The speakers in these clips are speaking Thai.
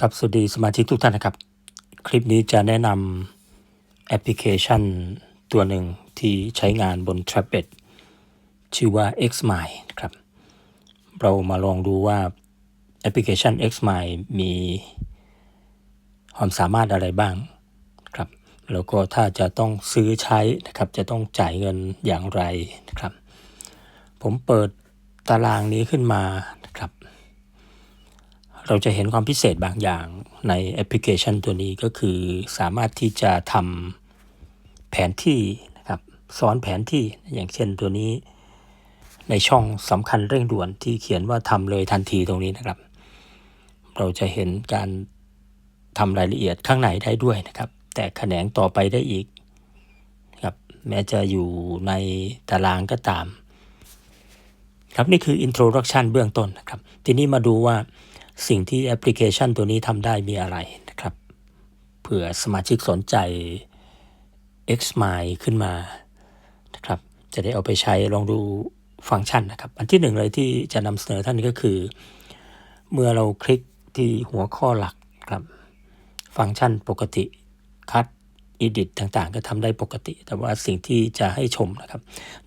ครับสวัสดีสมาชิกทุกท่านนะครับ คลิปนี้จะแนะนำแอปพลิเคชันตัวหนึ่งที่ใช้งานบน t r a p e t ชื่อว่า Xmind ครับ เรามาลองดูว่าแอปพลิเคชัน Xmind มีความสามารถอะไรบ้างครับ แล้วก็ถ้าจะต้องซื้อใช้นะครับ จะต้องจ่ายเงินอย่างไรนะครับ ผมเปิดตารางนี้ขึ้นมา เราจะเห็นความพิเศษบางอย่างในแอปพลิเคชันตัวนี้ก็คือสามารถที่จะทำแผนที่นะครับซ้อนแผนที่อย่างเช่นตัวนี้ ในช่องสำคัญเร่งด่วนที่เขียนว่าทำเลยทันทีตรงนี้นะครับ เราจะเห็นการทำรายละเอียดข้างในได้ด้วยนะครับ แต่แขนงต่อไปได้อีกครับแม้จะอยู่ในตารางก็ตาม ครับนี่คือ introduction เบื้องต้นนะครับ ทีนี้มาดูว่า สิ่งที่แอปพลิเคชันตัวนี้ทำได้มีอะไรนะครับเผื่อสมาชิกสนใจ Xmind ขึ้นมานะครับจะได้เอาไปใช้ลองดูฟังก์ชันนะครับ อันที่หนึ่งเลยที่จะนำเสนอท่านก็คือ เมื่อเราคลิกที่หัวข้อหลักครับ ฟังก์ชันปกติคัด edit ต่างๆ ก็ทำได้ปกติ แต่ว่าสิ่งที่จะให้ชมนะครับ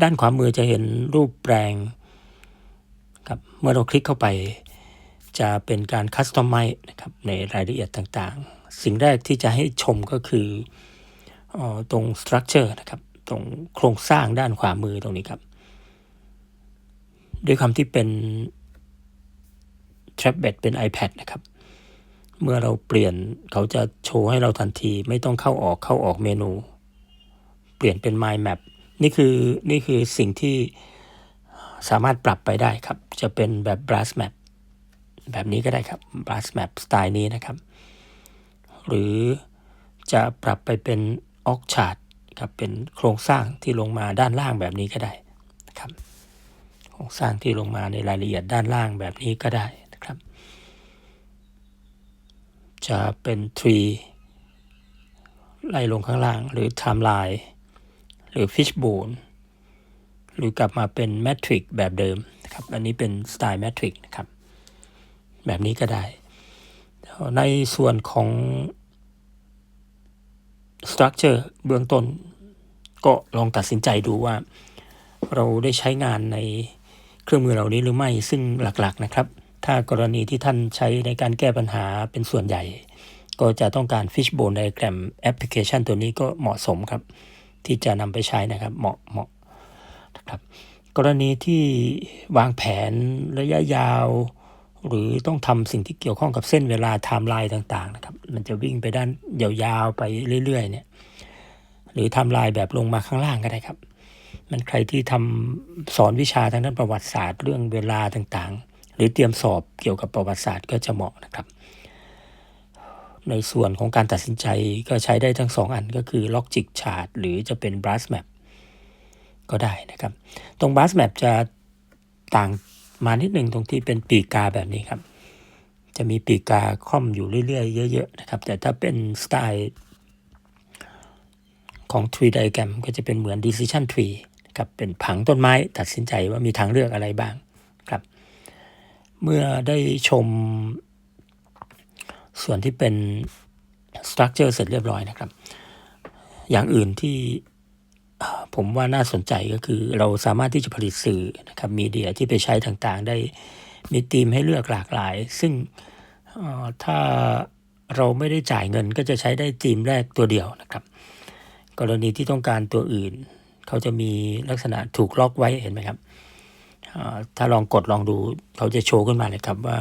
ด้านขวามือจะเห็นรูปแปลงครับเมื่อเราคลิกเข้าไป จะเป็นการคัสตอมไมนะครับในรายละเอียดต่างๆ สิ่งแรกที่จะให้ชมก็คืออตรงสตรัคเจอร์นะครับตรงโครงสร้างด้านขวามือตรงนี้ครับ ด้วยคำที่เป็นแท็บเล็ตเป็น iPad นะครับ เมื่อเราเปลี่ยนเขาจะโชว์ให้เราทันที ไม่ต้องเข้าออกเข้าออกเมนู เปลี่ยนเป็น Mind Map นี่คือนี่คือสิ่งที่สามารถปรับไปได้ครับ จะเป็นแบบ brush map แบบนี้ก็ได้ครับ brush map สไตล์นี้นะครับ หรือจะปรับไปเป็น org chart ครับเป็นโครงสร้างที่ลงมาด้านล่างแบบนี้ก็ได้นะครับ โครงสร้างที่ลงมาในรายละเอียดด้านล่างแบบนี้ก็ได้นะครับ จะเป็น tree ไล่ลงข้างล่าง หรือ timeline หรือ fishbone หรือกลับมาเป็น Matrix แบบเดิมนะครับ อันนี้เป็นสไตล์ Matrix นะครับ แบบนี้ก็ได้ ในส่วนของ Structure เบื้องต้น ก็ลองตัดสินใจดูว่า เราได้ใช้งานในเครื่องมือเหล่านี้หรือไม่ซึ่งหลักๆนะครับ ถ้ากรณีที่ท่านใช้ในการแก้ปัญหาเป็นส่วนใหญ่ ก็จะต้องการ Fishbone Diagram แอปพลิเคชันตัวนี้ก็เหมาะสมครับ ที่จะนำไปใช้นะครับเหมาะเหมาะนะครับกรณีที่วางแผนระยะยาว หรือต้องทำสิ่งที่เกี่ยวข้องกับเส้นเวลาไทม์ไลน์ต่างๆนะครับ มันจะวิ่งไปด้านยาวๆไปเรื่อยๆเนี่ย หรือไทม์ไลน์แบบลงมาข้างล่างก็ได้ครับ มันใครที่ทำสอนวิชาทางด้านประวัติศาสตร์เรื่องเวลาต่างๆ หรือเตรียมสอบเกี่ยวกับประวัติศาสตร์ก็จะเหมาะนะครับ ในส่วนของการตัดสินใจก็ใช้ได้ทั้งสองอันก็คือ Logic Chart หรือจะเป็น Brush Map ก็ได้นะครับ ตรง Brush Map จะต่าง มานิดหนึ่งตรงที่เป็นปีกกาแบบนี้ครับ จะมีปีกกาค่อมอยู่เรื่อยๆเยอะๆนะครับ แต่ถ้าเป็นสไตล์ของ Tree Diagram ก็จะเป็นเหมือน Decision Tree นะครับเป็นผังต้นไม้ตัดสินใจว่ามีทางเลือกอะไรบ้างครับ เมื่อได้ชมส่วนที่เป็น Structure เสร็จเรียบร้อยนะครับ อย่างอื่นที่ ผมว่าน่าสนใจก็คือเราสามารถที่จะผลิตสื่อนะครับมีเดียที่ไปใช้ต่างๆ ได้มีธีมให้เลือกหลากหลาย ซึ่งถ้าเราไม่ได้จ่ายเงินก็จะใช้ได้ธีมแรกตัวเดียวนะครับ กรณีที่ต้องการตัวอื่น เขาจะมีลักษณะถูกล็อกไว้เห็นไหมครับถ้าลองกดลองดูเขาจะโชว์ขึ้นมาเลยครับว่า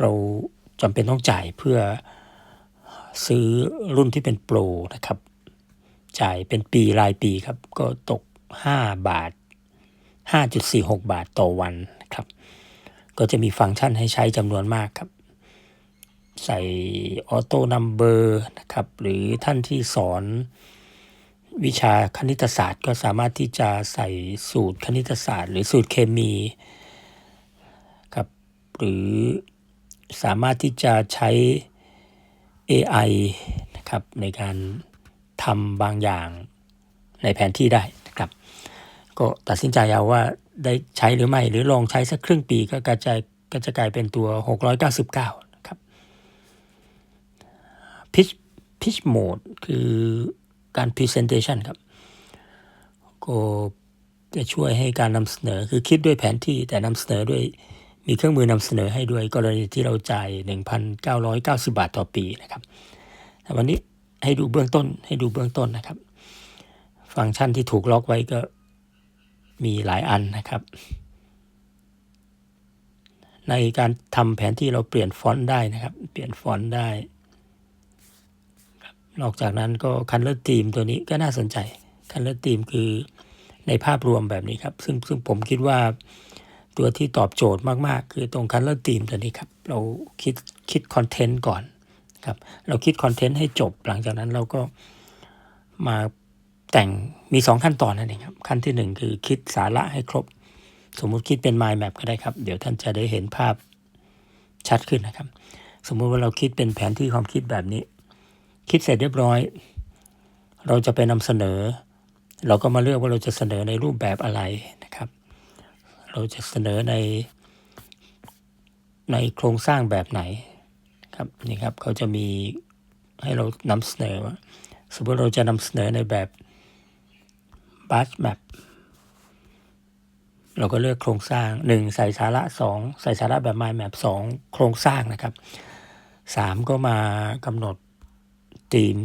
เราจำเป็นต้องจ่ายเพื่อซื้อรุ่นที่เป็นโปรนะครับ จ่ายเป็นปีรายปีครับ ก็ตก 5 บาท 5.46 บาทต่อวันครับ ก็จะมีฟังก์ชันให้ใช้จำนวนมากครับ ใส่ออโต้นัมเบอร์นะครับ หรือท่านที่สอนวิชาคณิตศาสตร์ก็สามารถที่จะใส่สูตรคณิตศาสตร์ หรือสูตรเคมีครับหรือสามารถที่จะใช้ AI นะครับในการ ทำบางอย่างในแผนที่ได้นะครับ ก็ตัดสินใจเอาว่าได้ใช้หรือไม่ หรือลองใช้สักครึ่งปีก็กระจายก็จะกลายเป็นตัว 699 นะครับ pitch pitch mode คือการ presentation ครับ ก็จะช่วยให้การนำเสนอคือคิดด้วยแผนที่แต่นำเสนอด้วยมีเครื่องมือนำเสนอให้ด้วยกรณีที่เราจ่าย 1,990 บาทต่อปีนะครับแต่วันนี้ ให้ดูเบื้องต้น ให้ดูเบื้องต้นนะครับ ฟังก์ชันที่ถูกล็อกไว้ก็มีหลายอันนะครับ ในการทำแผนที่เราเปลี่ยนฟอนต์ได้นะครับ เปลี่ยนฟอนต์ได้นอกจากนั้นก็คันเลอร์ทีมตัวนี้ก็น่าสนใจคันเลอร์ทีมคือในภาพรวมแบบนี้ครับ ซึ่งซึ่งผมคิดว่าตัวที่ตอบโจทย์มาก ๆ คือตรงคันเลอร์ทีมตัวนี้ครับ เราคิดคิดคอนเทนต์ก่อน ครับ เราคิดคอนเทนต์ให้จบ หลังจากนั้นเราก็มาแต่งมี 2 ขั้นตอนนั่นเองครับ ขั้นที่ 1 คือคิดสาระให้ครบ สมมุติคิดเป็น mind map ก็ได้ครับ เดี๋ยวท่านจะได้เห็นภาพชัดขึ้นนะครับ สมมุติว่าเราคิดเป็นแผนที่ความคิดแบบนี้ คิดเสร็จเรียบร้อย เราจะไปนำเสนอ เราก็มาเลือกว่าเราจะเสนอในรูปแบบอะไรนะครับ เราจะเสนอในในโครงสร้างแบบไหน ครับนี่ครับเขาจะมีให้เรานำเสนอว่าสมมติเราจะนำเสนอในแบบบัสแมปเราก็เลือกโครงสร้าง 1 ใส่สาระ 2 ใส่สาระแบบ mind map 2 โครงสร้างนะครับ 3 ก็มากำหนดธีม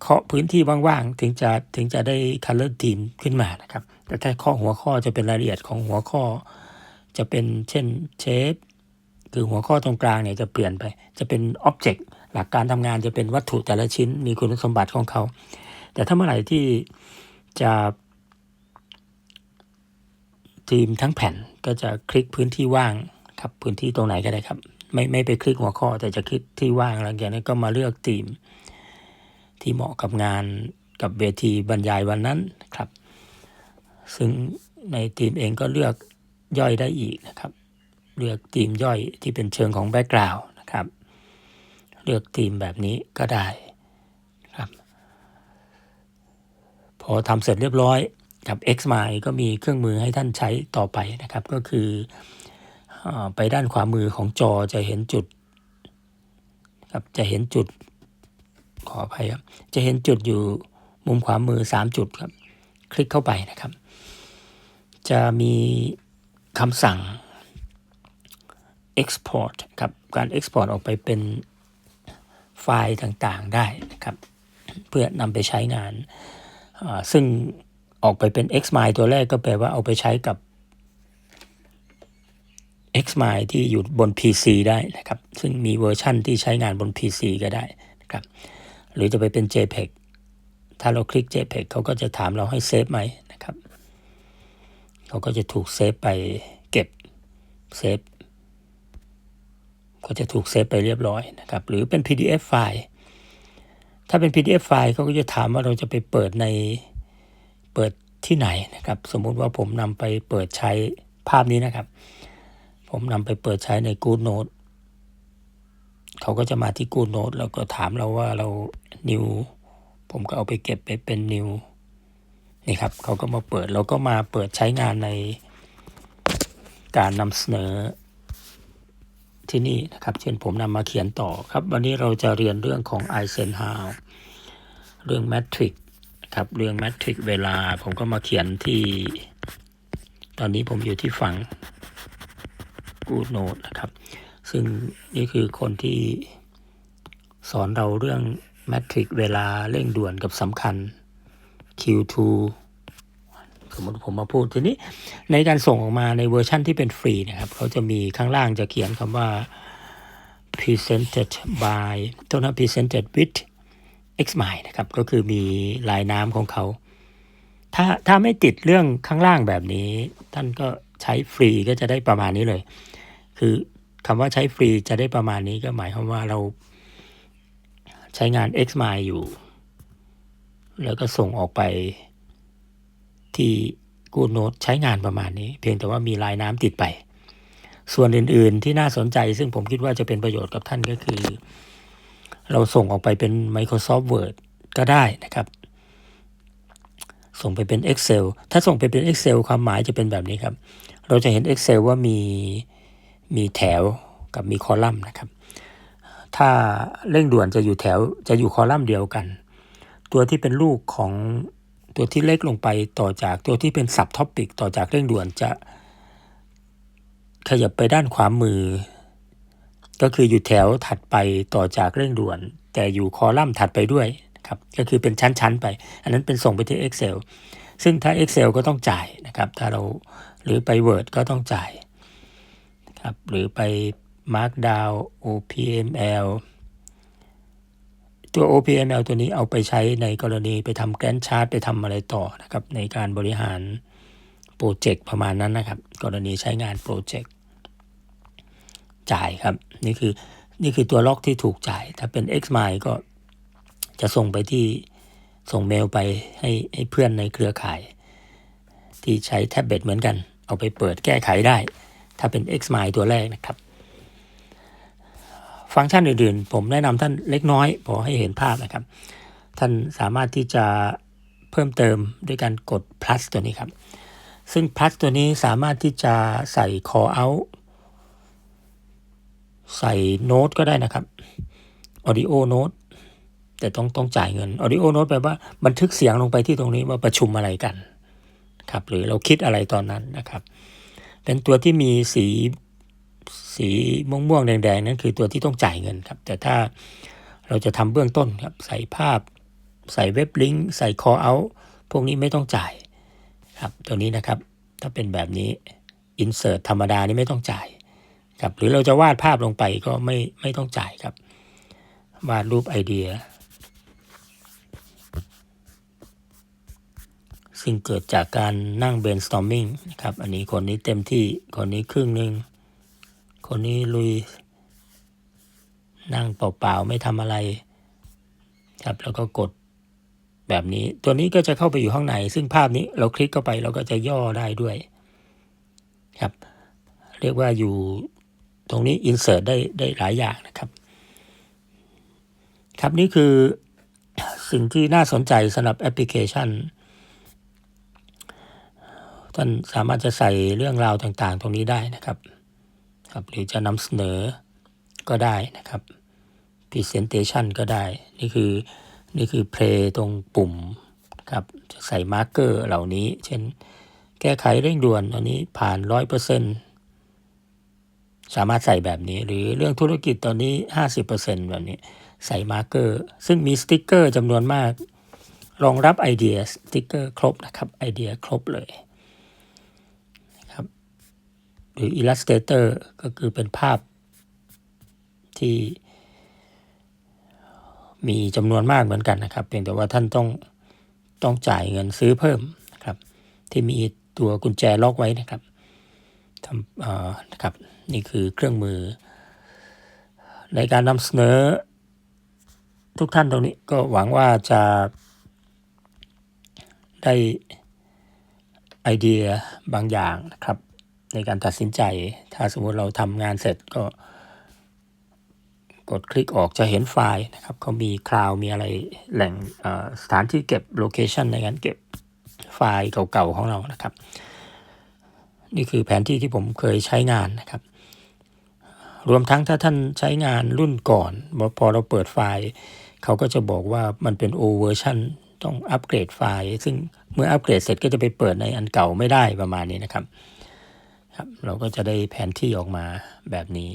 เคาะพื้นที่ว่างๆ ถึงจะถึงจะได้ color ธีมขึ้นมานะครับ แต่ถ้าข้อหัวข้อจะเป็นรายละเอียดของหัวข้อ จะเป็นเช่นเชฟ คือหัวข้อตรงกลางเนี่ยจะเปลี่ยนไป จะเป็นอ็อบเจกต์หลักการทำงานจะเป็นวัตถุแต่ละชิ้นมีคุณสมบัติของเขา แต่ถ้าเมื่อไหร่ที่จะทีมทั้งแผ่นก็จะคลิกพื้นที่ว่างครับพื้นที่ตรงไหนก็ได้ครับ ไม่ไม่ไปคลิกหัวข้อแต่จะคลิกที่ว่างหลังจากนั้นก็มาเลือกทีม ที่เหมาะกับงานกับเวทีบรรยายวันนั้นครับ ซึ่งในทีมเองก็เลือกย่อยได้อีกนะครับ เลือกทีมย่อยที่เป็นเชิงของแบ็กกราวน์นะครับ เลือกทีมแบบนี้ก็ได้ครับ พอทำเสร็จเรียบร้อยกับ XMI ก็มีเครื่องมือให้ท่านใช้ต่อไปนะครับ ก็คืออไปด้านขวามือของจอจะเห็นจุดครับจะเห็นจุดขออภัยครับจะเห็นจุดอยู่มุมขวามือ 3 จุดครับ คลิกเข้าไปนะครับ จะมีคำสั่ง export ครับการ export ออกไปเป็นไฟล์ต่างๆได้นะครับ เพื่อนำไปใช้งาน ซึ่งออกไปเป็น xmind ตัวแรกก็แปลว่าเอาไปใช้กับ xmind ที่อยู่บน PC ได้นะครับ ซึ่งมีเวอร์ชั่นที่ใช้งานบน PC ก็ได้นะครับ หรือจะไปเป็น JPEG ถ้าเราคลิก JPEG เขาก็จะถามเราให้เซฟไหมนะครับ เขาก็จะถูกเซฟไปเก็บเซฟ ก็จะถูกเซฟไปเรียบร้อยนะครับหรือเป็น PDF ไฟล์ ถ้าเป็น PDF ไฟล์เขาก็จะถามว่าเราจะไปเปิดในเปิดที่ไหนนะครับ สมมุติว่าผมนำไปเปิดใช้ภาพนี้นะครับ ผมนำไปเปิดใช้ใน Good Note เขาก็จะมาที่ Good Note แล้วก็ถามเราว่าเรา New ผมก็เอาไปเก็บไปเป็น New นี่ครับเขาก็มาเปิดเราก็มาเปิดใช้งานในการนำเสนอ ที่นี่นะครับ เช่นผมนำมาเขียนต่อครับ วันนี้เราจะเรียนเรื่องของ Eisenhower เรื่อง Matrix ครับเรื่องแมทริกเวลาผมก็มาเขียนที่ ตอนนี้ผมอยู่ที่ฝั่งกูดโนดนะครับ ซึ่งนี่คือคนที่สอนเราเรื่องแมทริกเวลาเร่งด่วนกับสำคัญ Q2 สมมติผมมาพูดทีนี้ในการส่งออกมาในเวอร์ชั่นที่เป็นฟรีนะครับเขาจะมีข้างล่างจะเขียนคำว่า presented by ตัวนั้น presented with Xmind นะครับก็คือมีลายน้ำของเขา ถ้าถ้าไม่ติดเรื่องข้างล่างแบบนี้ ท่านก็ใช้ฟรีก็จะได้ประมาณนี้เลย คือคำว่าใช้ฟรีจะได้ประมาณนี้ก็หมายความว่าเราใช้งาน Xmind อยู่ แล้วก็ส่งออกไป ที่กูโนตใช้งานประมาณนี้ เพียงแต่ว่ามีลายน้ำติดไป ส่วนอื่นๆที่น่าสนใจ ซึ่งผมคิดว่าจะเป็นประโยชน์กับท่านก็คือ เราส่งออกไปเป็น Microsoft Word ก็ได้นะครับ ส่งไปเป็น Excel ถ้าส่งไปเป็น Excel ความหมายจะเป็นแบบนี้ครับ เราจะเห็น Excel ว่ามีมีแถวกับมีคอลัมน์นะครับ ถ้าเร่งด่วนจะอยู่แถวจะอยู่คอลัมน์เดียวกัน ตัวที่เป็นลูกของ ตัวที่เล็กลงไปต่อจากตัวที่เป็นสับท็อปิกต่อจากเร่งด่วนจะ ขยับไปด้านขวามือ ก็คืออยู่แถวถัดไปต่อจากเร่งด่วน แต่อยู่คอลัมน์ถัดไปด้วยครับก็คือเป็นชั้นๆไป อันนั้นเป็นส่งไปที่ Excel ซึ่งถ้า Excel ก็ต้องจ่ายนะครับ ถ้าเราหรือไป Word ก็ต้องจ่ายครับหรือไป Markdown OPML ตัว OPML ตัวนี้เอาไปใช้ในกรณีไปทำแกนชาร์ตไปทำอะไรต่อนะครับ ในการบริหารโปรเจกต์ประมาณนั้นนะครับ กรณีใช้งานโปรเจกต์จ่ายครับ นี่คือนี่คือตัวล็อกที่ถูกจ่าย ถ้าเป็น Xmile ก็จะส่งไปที่ส่งเมลไปให้ให้เพื่อนในเครือข่าย ที่ใช้แท็บเล็ตเหมือนกัน เอาไปเปิดแก้ไขได้ ถ้าเป็น Xmile ตัวแรกนะครับ ฟังก์ชันอื่นๆ ผมแนะนำท่านเล็กน้อยพอให้เห็นภาพนะครับ ท่านสามารถที่จะเพิ่มเติมด้วยการกด plus ตัวนี้ครับ ซึ่ง plus ตัวนี้สามารถที่จะใส่ call out ใส่โน้ตก็ได้นะครับ audio note แต่ต้องต้องจ่ายเงิน audio note แปลว่าบันทึกเสียงลงไปที่ตรงนี้ว่าประชุมอะไรกันครับหรือเราคิดอะไรตอนนั้นนะครับ เป็นตัวที่มีสี สีม่วงม่วงๆแดงๆนั่นคือตัวที่ต้องจ่ายเงินครับ แต่ถ้าเราจะทำเบื้องต้นครับใส่ภาพ ใส่เว็บลิงก์ใส่ call out พวกนี้ไม่ต้องจ่ายครับตัวนี้นะครับ ถ้าเป็นแบบนี้ insert ธรรมดานี่ไม่ต้องจ่ายครับหรือเราจะวาดภาพลงไปก็ไม่ไม่ต้องจ่ายครับ วาดรูปไอเดีย ซึ่งเกิดจากการนั่ง brainstorming นะครับ อันนี้คนนี้เต็มที่คนนี้ครึ่งหนึ่ง คนนี้ลุย นั่งเปล่าๆไม่ทำอะไร ครับแล้วก็กดแบบนี้ ตัวนี้ก็จะเข้าไปอยู่ข้างในซึ่งภาพนี้เราคลิกเข้าไปเราก็จะย่อได้ด้วย ครับ เรียกว่าอยู่ตรงนี้ insert ได้ได้หลายอย่างนะครับ ครับนี่คือสิ่งที่น่าสนใจสำหรับแอปพลิเคชัน ท่านสามารถจะใส่เรื่องราวต่างๆ ตรงนี้ได้นะครับ ครับหรือจะนำเสนอก็ได้นะครับ Presentation ก็ได้ นี่คือนี่คือ Play ตรงปุ่มครับจะใส่มาร์กเกอร์เหล่านี้ เช่น แก้ไขเร่งด่วนอันนี้ผ่านร้อยเปอร์เซ็นสามารถใส่แบบนี้ หรือเรื่องธุรกิจตอนนี้ห้าสิบเปอร์เซ็นแบบนี้ ใส่มาร์กเกอร์ ซึ่งมีสติ๊กเกอร์จำนวนมาก รองรับไอเดียสติ๊กเกอร์ครบนะครับไอเดียครบเลย รือ Illustrator ก็คือเป็นภาพที่มีจำนวนมากเหมือนกันนะครับ เพียงแต่ว่าท่านต้องต้องจ่ายเงินซื้อเพิ่มนะครับ ที่มีตัวกุญแจล็อกไว้นะครับทำเอ่อนะครับนี่คือเครื่องมือ ในการนำเสนอ ทุกท่านตรงนี้ก็หวังว่าจะได้ไอเดียบางอย่างนะครับ ในการตัดสินใจ ถ้าสมมติเราทำงานเสร็จก็ กดคลิกออกจะเห็นไฟล์นะครับเขามีคลาวมีอะไรแหล่งสถานที่เก็บโลเคชันในการเก็บไฟล์เก่าๆของเรานะครับ นี่คือแผนที่ที่ผมเคยใช้งานนะครับ รวมทั้งถ้าท่านใช้งานรุ่นก่อนพอเราเปิดไฟล์ เขาก็จะบอกว่ามันเป็น old version ต้องอัปเกรดไฟล์ ซึ่งเมื่ออัปเกรดเสร็จก็จะไปเปิดในอันเก่าไม่ได้ประมาณนี้นะครับ ครับ เราก็จะได้แผนที่ออกมาแบบนี้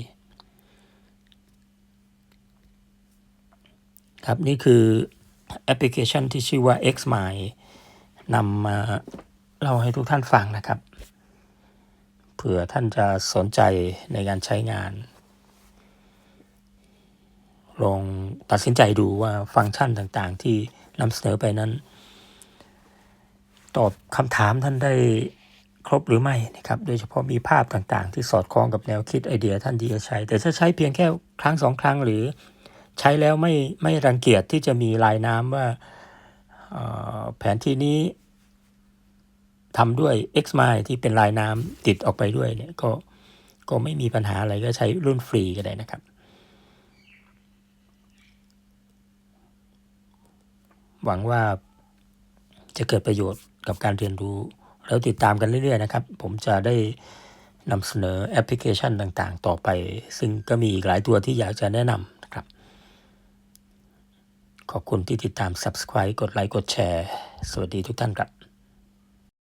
ครับนี่คือแอปพลิเคชันที่ชื่อว่า Xmile นำมาเล่าให้ทุกท่านฟังนะครับ เผื่อท่านจะสนใจในการใช้งาน ลองตัดสินใจดูว่าฟังก์ชันต่างๆ ที่นำเสนอไปนั้น ตอบคำถามท่านได้ ครบหรือไม่นะครับโดยเฉพาะมีภาพต่างๆ ที่สอดคล้องกับแนวคิดไอเดียท่านที่จะใช้แต่ถ้าใช้เพียงแค่ครั้งสองครั้งหรือใช้แล้วไม่ไม่รังเกียจที่จะมีลายน้ำว่าแผนที่นี้ทำด้วย Xmile ที่เป็นลายน้ำติดออกไปด้วยเนี่ยก็ก็ไม่มีปัญหาอะไรก็ใช้รุ่นฟรีก็ได้นะครับ หวังว่าจะเกิดประโยชน์กับการเรียนรู้ แล้วติดตามกันเรื่อยๆนะครับ ผมจะได้นำเสนอแอปพลิเคชันต่างๆ ต่อไป ซึ่งก็มีอีกหลายตัวที่อยากจะแนะนำนะครับ ขอบคุณที่ติดตาม Subscribe กดไลค์กดแชร์ สวัสดีทุกท่านครับ